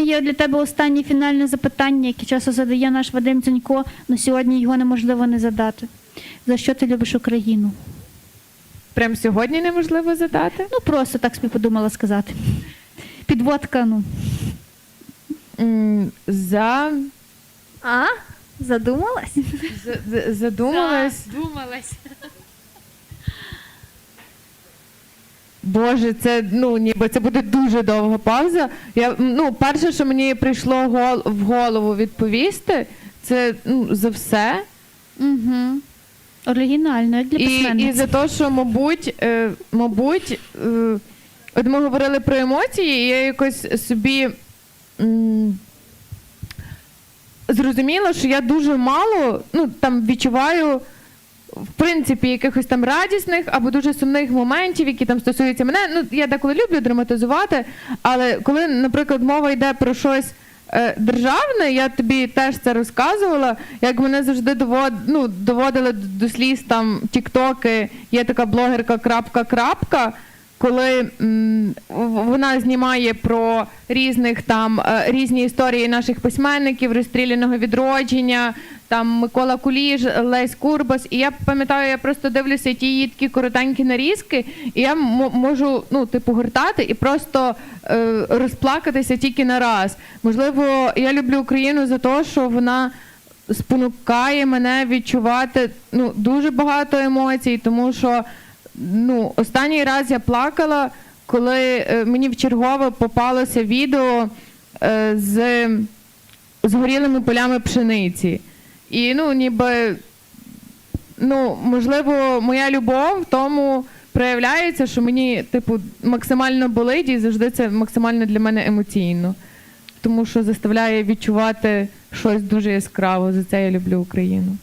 Є для тебе останнє фінальне запитання, яке часто задає наш Вадим Дзюнько, але сьогодні його неможливо не задати. За що ти любиш Україну? Прям сьогодні неможливо задати. Ну просто так собі подумала сказати. Підводка, ну. М, За А? Задумалась? з- з- задумалась. Думалась. Боже, це ну ніби це буде дуже довга пауза. Я ну перше, що мені прийшло гол- в голову відповісти, це ну за все. Угу. Оригінально, як для І, і за те, що, мабуть, е, мабуть, е, от ми говорили про емоції, і я якось собі м, зрозуміла, що я дуже мало ну, там відчуваю. В принципі, якихось там радісних або дуже сумних моментів, які там стосуються мене. Ну, я деколи люблю драматизувати, але коли, наприклад, мова йде про щось е, державне, я тобі теж це розказувала, як мене завжди довод, ну, доводили до, сліз там тіктоки, є така блогерка крапка крапка, коли м, вона знімає про різних там е, різні історії наших письменників, розстріляного відродження, там Микола Куліш, Лесь Курбас. І я пам'ятаю, я просто дивлюся ті її такі коротенькі нарізки, і я можу ну, типу, гортати і просто е, розплакатися тільки на раз. Можливо, я люблю Україну за те, що вона спонукає мене відчувати ну, дуже багато емоцій, тому що ну, останній раз я плакала, коли е, мені в чергове попалося відео е, з згорілими полями пшениці. І ну, ніби, ну, можливо, моя любов в тому проявляється, що мені, типу, максимально болить і завжди це максимально для мене емоційно. Тому що заставляє відчувати щось дуже яскраво. За це я люблю Україну.